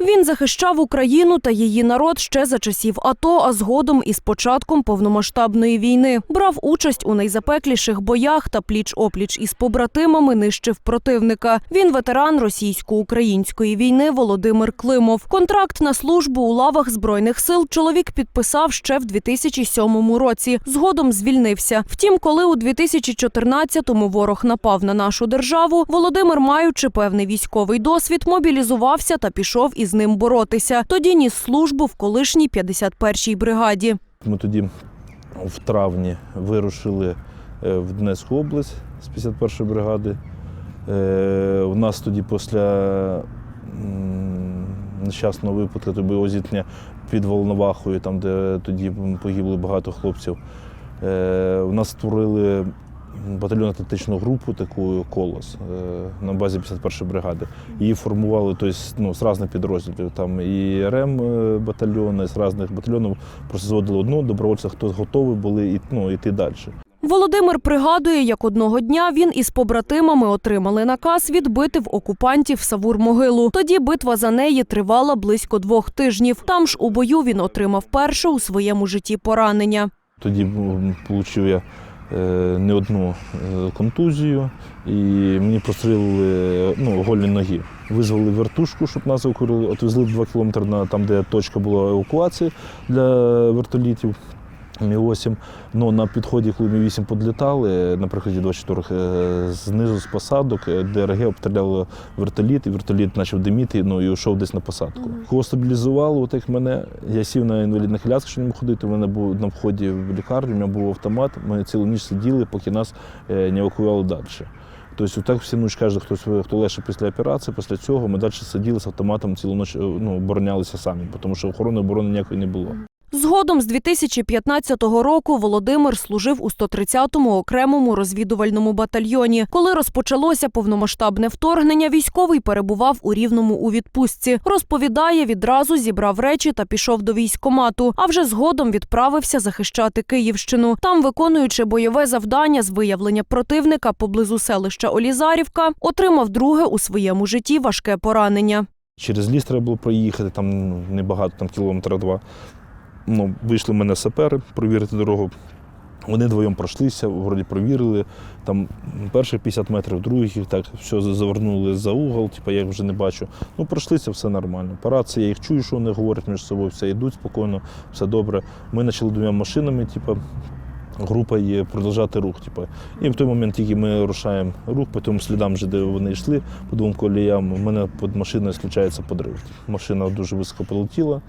Він захищав Україну та її народ ще за часів АТО, а згодом із початком повномасштабної війни брав участь у найзапекліших боях та пліч-опліч із побратимами нищив противника. Він ветеран російсько-української війни Володимир Климов. Контракт на службу у лавах збройних сил чоловік підписав ще в 2007 році. Згодом звільнився. Втім, коли у 2014-му ворог напав на нашу державу, Володимир, маючи певний військовий досвід, мобілізувався та пішов із ним боротися. Тоді ніс службу в колишній 51-й бригаді. Ми тоді в травні вирушили е, в Донецьку область з 51-ї бригади. Е, У нас тоді після нещасного випадку тобі зіткнення під Волновахою, там, де тоді погибли багато хлопців. е, У нас створили батальйон атлетичну групу, таку колос е, на базі 51-ї бригади. Її формували тобто, ну, з різних підрозділів. Там і РМ е, батальйони, з різних батальйонів просто зводили одного добровольця, хто готові були і, ну, йти далі. Володимир пригадує, як одного дня він із побратимами отримали наказ відбити в окупантів Савур-могилу. Тоді битва за неї тривала близько двох тижнів. Там ж у бою він отримав перше у своєму житті поранення. Тоді отримав я не одну е, контузію, і мені прострілили ну, голі ноги. Визвали вертушку, щоб нас евакуювали, отвезли 2 кілометри на там, де точка була евакуації для вертолітів. Мі-8. Ну, на підході, коли Мі-8 підлітали, на приході 24 е, знизу з посадок е, ДРГ обстріляло вертоліт, і вертоліт почав диміти ну, і йшов десь на посадку. Кого стабілізувало, от як мене, я сів на інвалідних колясках, що не міг ходити. У мене був на вході в лікарню, у мене був автомат. Ми цілу ніч сиділи, поки нас е, не евакуювали далі. Тобто, так всю ніч каже, хтось хто лише після операції, після цього ми далі сиділи з автоматом цілу ніч ну, оборонялися самі, тому що охорони оборони ніякої не було. Згодом з 2015 року Володимир служив у 130-му окремому розвідувальному батальйоні. Коли розпочалося повномасштабне вторгнення, військовий перебував у рівному у відпустці. Розповідає, відразу зібрав речі та пішов до військкомату, а вже згодом відправився захищати Київщину. Там, виконуючи бойове завдання з виявлення противника поблизу селища Олізарівка, отримав друге у своєму житті важке поранення. Через ліс треба було проїхати, там ну, небагато, там кілометра два. Ну, вийшли в мене сапери провірити дорогу. Вони вдвоєм пройшлися, вроді провірили. Там перших 50 метрів, других так все завернули за угол, типу, я їх вже не бачу. Ну, пройшлися, все нормально. По рації я їх чую, що вони говорять між собою, все йдуть спокійно, все добре. Ми почали двома машинами, типу, група є продовжати рух. Типу. І в той момент тільки ми рушаємо рух, по тим слідам, вже, де вони йшли, по двом коліям, у мене під машиною включається подрив. Машина дуже високо полетіла,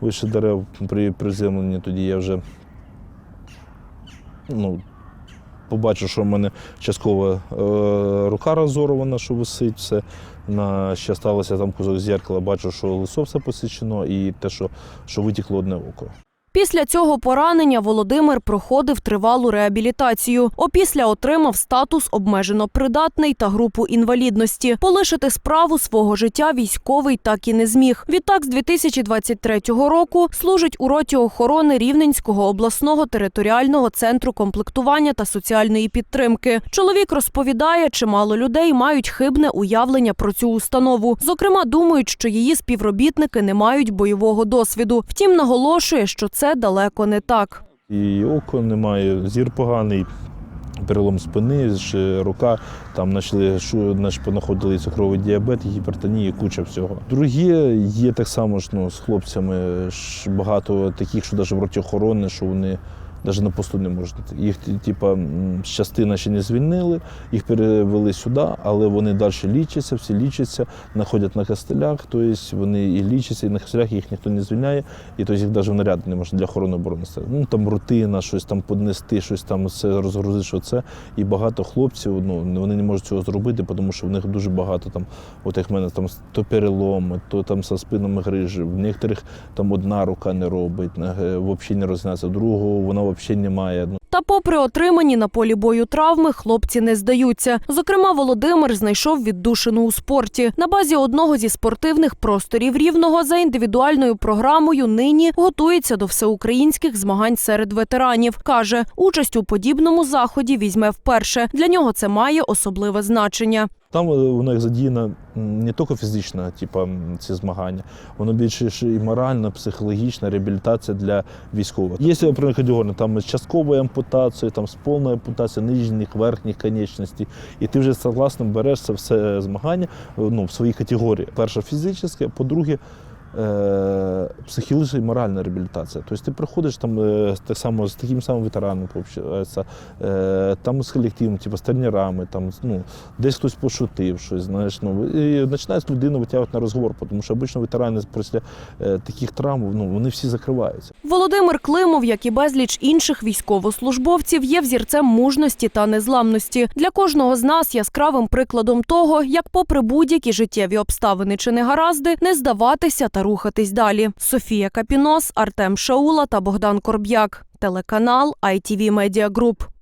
вище дерев при приземленні, тоді я вже ну, побачу, що в мене частково е, рука розорвана, що висить все. На ще сталося там кусок зеркала, бачу, що лисо все посічено і те, що, що витікло одне око. Після цього поранення Володимир проходив тривалу реабілітацію. Опісля отримав статус обмежено придатний та групу інвалідності. Полишити справу свого життя військовий так і не зміг. Відтак, з 2023 року служить у роті охорони Рівненського обласного територіального центру комплектування та соціальної підтримки. Чоловік розповідає, чимало людей мають хибне уявлення про цю установу. Зокрема, думають, що її співробітники не мають бойового досвіду. Втім, наголошує, що це далеко не так. І око немає, зір поганий, перелом спини, рука, там знайшли, що наш понаходили цукровий діабет, гіпертонія, куча всього. Друге, є так само ж, ну, з хлопцями багато таких, що навіть в роті охорони, що вони навіть на посту не можуть. Їх типа, частина ще не звільнили, їх перевели сюди, але вони далі лічаться, всі лічаться, знаходять на костелях, тобто вони і лічаться, і на костелях їх ніхто не звільняє, і тобто їх навіть в наряд не можна для охорони оборони. Ну там рутина, щось там поднести, щось там все розгрузити, що це. І багато хлопців ну, вони не можуть цього зробити, тому що в них дуже багато там, от як в мене там то переломи, то там со спинами грижі. В некоторих там одна рука не робить, е, взагалі не розглядається, другого вона взагалі не має. Ну, Та, попри отримані на полі бою травми, хлопці не здаються. Зокрема, Володимир знайшов віддушину у спорті. На базі одного зі спортивних просторів рівного за індивідуальною програмою нині готується до всеукраїнських змагань серед ветеранів. каже, участь у подібному заході візьме вперше. Для нього це має особливе значення. Там у них як задіяно не тільки фізична, типу, ці змагання, воно більше і моральна, психологічна реабілітація для військових. Є категорії, там з частковою ампутацією, там з повною ампутацією нижніх, верхніх конечностей. І ти вже согласно береш це все змагання е, ну, в своїй категорії. Перше фізичне, по-друге, е, психологічна і моральна реабілітація. Тобто ти приходиш там е, так само з таким самим ветераном, пообщаєшся, е, там з колективом, типу, з тренерами, там, ну, десь хтось пошутив щось, знаєш, ну, і починаєш людину витягувати на розговор, тому що обично ветерани після е, таких травм, ну, вони всі закриваються. Володимир Климов, як і безліч інших військовослужбовців, є взірцем мужності та незламності. Для кожного з нас яскравим прикладом того, як, попри будь-які життєві обставини чи негаразди, не здаватися та рухатись далі. Софія Капінос, Артем Шаула та Богдан Корб'як. Телеканал ITV Media Group.